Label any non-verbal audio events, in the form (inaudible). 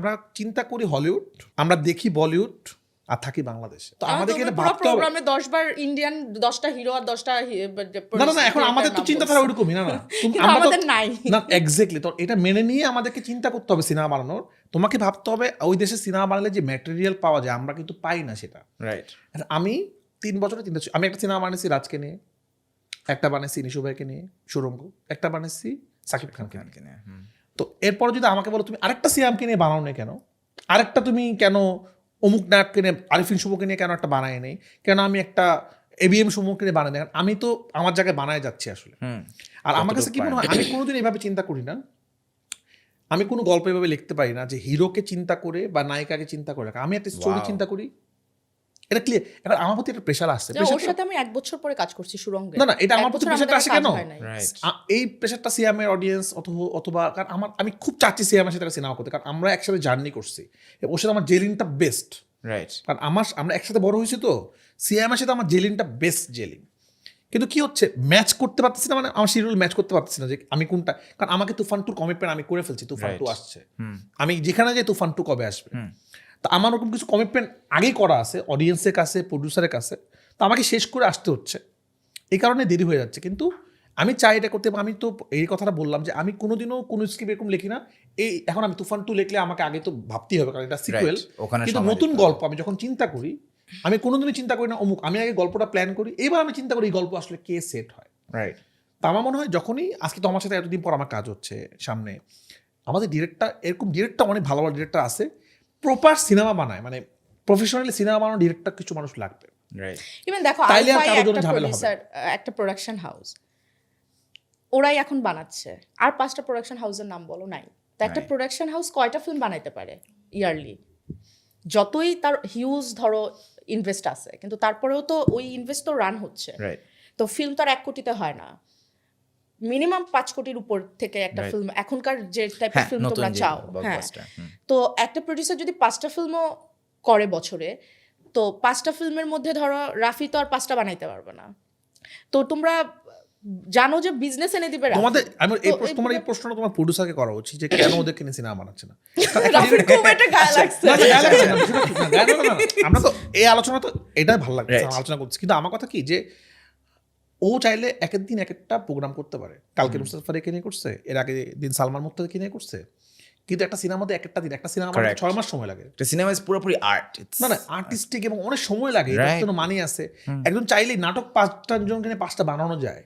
আমরা চিন্তা করি হলিউড আমরা দেখি বলিউড আর থাকি বাংলাদেশে। তো আমাদেরকে এটা ভাবতে হবে। প্রোগ্রামে দশ বার ইন্ডিয়ান দশটা হিরো আর দশটা না না না এখন আমাদের তো চিন্তাধারা ওইরকমই না না। (laughs) আমাদের নাই। না এক্স্যাক্টলি তো এটা মেনে নিয়ে আমাদেরকে চিন্তা করতে হবে সিনেমা বানানোর। তোমাকে ভাবতে হবে ওই দেশে সিনেমা বানালে যে ম্যাটেরিয়াল পাওয়া যায় আমরা কিন্তু পাই না সেটা। রাইট আর আমি তিন বছরে তিনটা আমি একটা সিনেমা বানিয়েছি রাজকে নিয়ে একটা বানিয়েছি নিশু ভাইকে নিয়ে সুরঙ্গ একটা বানিয়েছি সাকিব খানকে নিয়ে। তো এরপর যদি আমাকে বলো তুমি আরেকটা সিয়ামকে নিয়ে বানাও না কেন? আরেকটা তুমি কেন অমুক নায়ককে নিয়ে আরিফিন শুভকে নিয়ে কেন একটা বানায় নেই? কেন আমি একটা এবিএম শুভকে নিয়ে বানাই নেই? কারণ আমি তো আমার জায়গায় বানায় যাচ্ছি আসলে। আর আমার কাছে কি মনে হয় আমি কোনোদিন এভাবে চিন্তা করি না। আমি কোনো গল্প এভাবে লিখতে পারি না যে হিরোকে চিন্তা করে বা নায়িকাকে চিন্তা করে আমি একটা স্টোরি চিন্তা করি। এটা ক্লিয়ার এবার আমার প্রতি একটা প্রেশার আসছে। ওর সাথে আমি এক বছর পরে কাজ করছি সুরঙ্গে। না, না, এটা আমার প্রতি বছর pressure টা আমাদের আসে কেন? এই প্রেশারটা সিয়ামের অডিয়েন্স অথবা অথবা কারণ আমার আমি খুব চাচ্ছি সিয়ামের সাথে সিনেমা করতে কারণ আমরা একসাথে জার্নি করছি। ওর সাথে আমার জেলিনটা বেস্ট রাইট কারণ আমার আমরা একসাথে বড় হয়েছি তো সিয়ামের সাথে আমার জেলিনটা বেস্ট জেলিন কিন্তু কি হচ্ছে? ম্যাচ করতে পারতেছি না মানে আমার শিডিউল ম্যাচ করতে পারতেছি না যে আমি কোনটা কারণ আমাকে তুফান টুর কমিটমেন্ট আমি করে ফেলছি তুফান টু আসছে। আমি যেখানে যাই তুফান টু কবে আসবে। তা আমার ওরকম কিছু কমিটমেন্ট আগেই করা আছে অডিয়েন্সের কাছে প্রডিউসারের কাছে। তো আমাকে শেষ করে আসতে হচ্ছে। এই কারণে দেরি হয়ে যাচ্ছে। কিন্তু আমি চাই এটা করতে আমি তো এই কথাটা বললাম যে আমি কোনোদিনও কোনো স্ক্রিপ্ট এরকম লিখি না। এই এখন আমি তুফান টু লিখলে আমাকে আগে তো ভাবতেই হবে কারণ এটা সিকুয়েল কিন্তু নতুন গল্প আমি যখন চিন্তা করি আমি কোনোদিনই চিন্তা করি না অমুক আমি আগে গল্পটা প্ল্যান করি। এবার আমি চিন্তা করি এই গল্প আসলে কে সেট হয়। রাইট তা আমার মনে হয় যখনই আজকে তো আমার সাথে এতদিন পর আমার কাজ হচ্ছে সামনে। আমাদের ডিরেক্টর এরকম ডিরেক্টর অনেক ভালো ভালো ডিরেক্টর আছে। প্রপার সিনেমা বানায় মানে প্রফেশনালি সিনেমা বানানো ডিরেক্টর কিছু মানুষ লাগবে। ইভেন দেখো একটা প্রোডাকশন হাউস ওরাই এখন বানাচ্ছে। আর পাঁচটা প্রোডাকশন হাউসের নাম বলো নাই। তো একটা প্রোডাকশন হাউস কয়টা ফিল্ম বানাইতে পারে ইয়ারলি যতই তার হিউজ ধরো ইনভেস্ট আছে কিন্তু তারপরেও তো ওই ইনভেস্ট তো রান হচ্ছে। তো ফিল্ম তো আর এক কোটিতে হয় না। মিনিমাম পাঁচ কোটির উপর থেকে একটা ফিল্ম এখনকার যে টাইপের হ্যাঁ ফিল্ম তোমরা চাও হ্যাঁ। তো একটা প্রডিউসার যদি পাঁচটা ফিল্মও করে বছরে তো পাঁচটা ফিল্মের মধ্যে ধরো রাফি তো আর পাঁচটা বানাইতে পারবে না। তো তোমরা জানো যে বিজনেস এনে দিবে। তোমাদের আমি এই প্রশ্ন তোমার এই প্রশ্নটা তোমার প্রডিউসারকে করা উচিত যে কেন ওদেরকে নিয়ে সিনেমা বানাচ্ছে (laughs) লাগছে। না। আমরা তো এই আলোচনা তো এটাই ভালো লাগছে আলোচনা করছি। কিন্তু আমার কথা কি যে ও চাইলে এক দিন এক একটা প্রোগ্রাম করতে পারে। কালকে মুস্তাফা রেখে নিয়ে করছে এর আগে দিন সালমান মুক্তাকে কিনে করছে কিন্তু একটা সিনেমাতে এক একটা দিন একটা সিনেমা ছয় মাস সময় লাগে। একটা সিনেমা ইজ পুরোপুরি আর্ট না না আর্টিস্টিক এবং অনেক সময় লাগে এটার মানে মানি আছে একজন চাইলেই নাটক পাঁচটা জনকে পাঁচটা বানানো যায়।